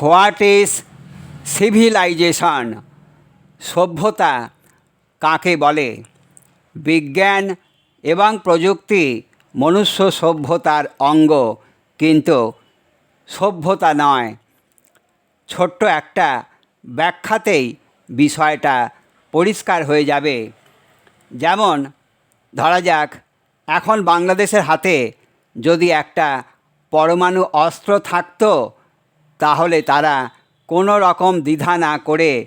What is civilisation? সভ্যতা কাকে বলে? বিজ্ঞান এবং প্রযুক্তি মনুষ্য সভ্যতার অঙ্গ, কিন্তু সভ্যতা নয়। ছোট্ট একটা ব্যাখ্যাতেই বিষয়টা পরিষ্কার হয়ে যাবে। যেমন, ধরা যাক, এখন বাংলাদেশের হাতে যদি একটা পরমাণু অস্ত্র থাকতো তাহলে তারা কোনো রকম দ্বিধা না করে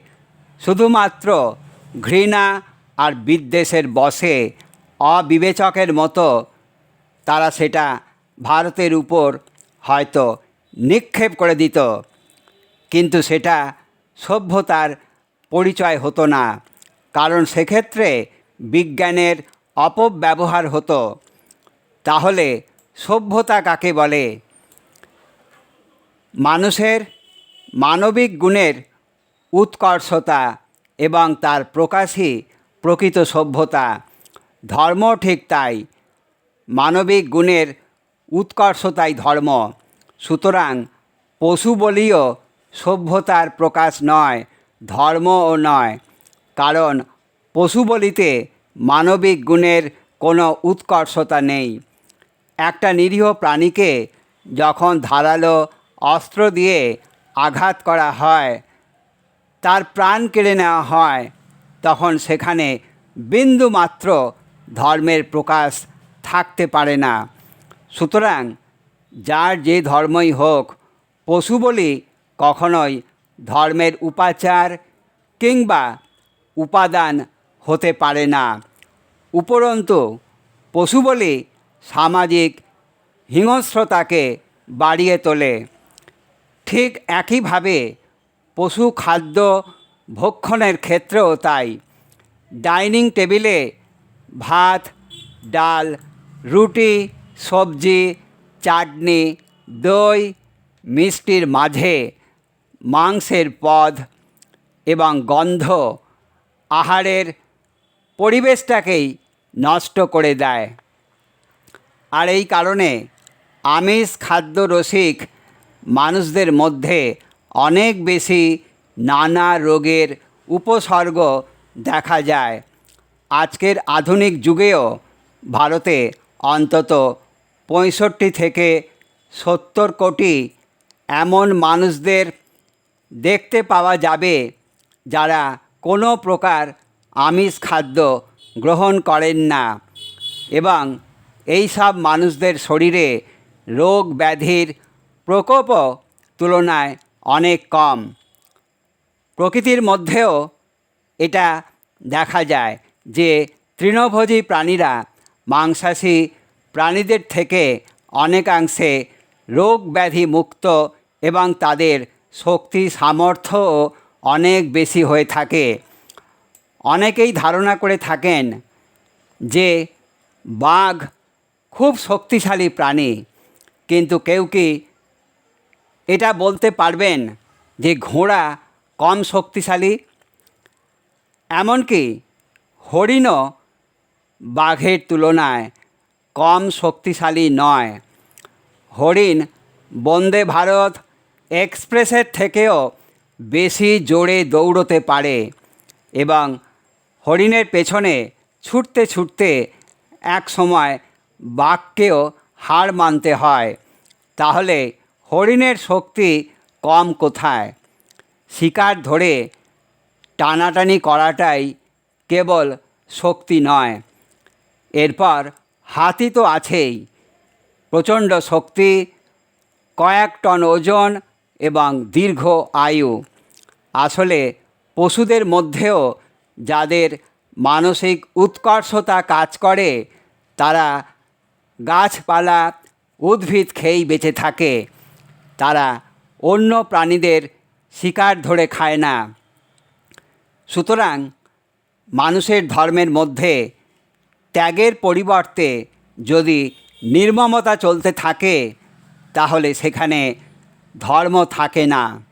শুধুমাত্র ঘৃণা আর বিদ্বেষের বশে অবিবেচকের মতো তারা সেটা ভারতের উপর হয়তো নিক্ষেপ করে দিত। কিন্তু সেটা সভ্যতার পরিচয় হতো না। কারণ সেক্ষেত্রে বিজ্ঞানের অপব্যবহার হতো। তাহলে সভ্যতা কাকে বলে? মানুষের মানবিক গুণের উৎকর্ষতা এবং তার প্রকাশই প্রকৃত সভ্যতা। ধর্ম ঠিক তাই, মানবিক গুণের উৎকর্ষতাই ধর্ম। সুতরাং পশু বলিও সভ্যতার প্রকাশ নয়, ধর্মও নয়। কারণ পশু বলিতে মানবিক গুণের কোনো উৎকর্ষতা নেই। একটা নিরীহ প্রাণীকে যখন ধারালো অস্ত্র দিয়ে আঘাত করা হয়, তার প্রাণ কেড়ে নেওয়া হয়, তখন সেখানে বিন্দু মাত্র ধর্মের প্রকাশ থাকতে পারে না। সুতরাং যার যে ধর্মই হোক, পশু বলি কখনোই ধর্মের উপাচার কিংবা উপাদান হতে পারে না। উপরন্তু, পশু বলি সামাজিক হিংস্রতাকে বাড়িয়ে তোলে। ঠিক একইভাবে পশু খাদ্য ভক্ষণের ক্ষেত্রেও তাই। ডাইনিং টেবিলে ভাত, ডাল, রুটি, সবজি, চাটনি, দই, মিষ্টির মাঝে মাংসের পদ এবং গন্ধ আহারের পরিবেশটাকেই নষ্ট করে দেয়। আর এই কারণে আমিষ খাদ্য রসিক মানুষদের মধ্যে অনেক বেশি নানা রোগের উপসর্গ দেখা যায়। আজকের আধুনিক যুগেও ভারতে অন্তত পঁয়ষট্টি থেকে সত্তর কোটি এমন মানুষদের দেখতে পাওয়া যাবে যারা কোনো প্রকার আমিষ খাদ্য গ্রহণ করেন না এবং এই সব মানুষদের শরীরে রোগ ব্যাধির প্রকোপও তুলনায় অনেক কম। প্রকৃতির মধ্যেও এটা দেখা যায় যে তৃণভোজী প্রাণীরা মাংসাশী প্রাণীদের থেকে অনেকাংশে রোগ ব্যাধি মুক্ত এবং তাদের শক্তি সামর্থ্যও অনেক বেশি হয়ে থাকে। অনেকেই ধারণা করে থাকেন যে বাঘ খুব শক্তিশালী প্রাণী, কিন্তু কেউ কি এটা বলতে পারবেন যে ঘোড়া কম শক্তিশালী, এমনকি হরিণও বাঘের তুলনায় কম শক্তিশালী নয়। হরিণ বন্দে ভারত এক্সপ্রেসের থেকেও বেশি জোরে দৌড়তে পারে এবং হরিণের পেছনে ছুটতে ছুটতে এক সময় বাঘকেও হার মানতে হয়। তাহলে হরিণের শক্তি কম কোথায়? শিকার ধরে টানাটানি করাটাই কেবল শক্তি নয়। এরপর হাতি তো আছেই। প্রচণ্ড শক্তি, কয়েক টন ওজন এবং দীর্ঘ আয়ু। আসলে পশুদের মধ্যেও যাদের মানসিক উৎকর্ষতা কাজ করে, তারা গাছপালা, উদ্ভিদ খেয়েই বেঁচে থাকে। তারা অন্য প্রাণীদের শিকার ধরে খায় না। সুতরাং মানুষের ধর্মের মধ্যে ত্যাগের পরিবর্তে যদি নির্মমতা চলতে থাকে, তাহলে সেখানে ধর্ম থাকে না।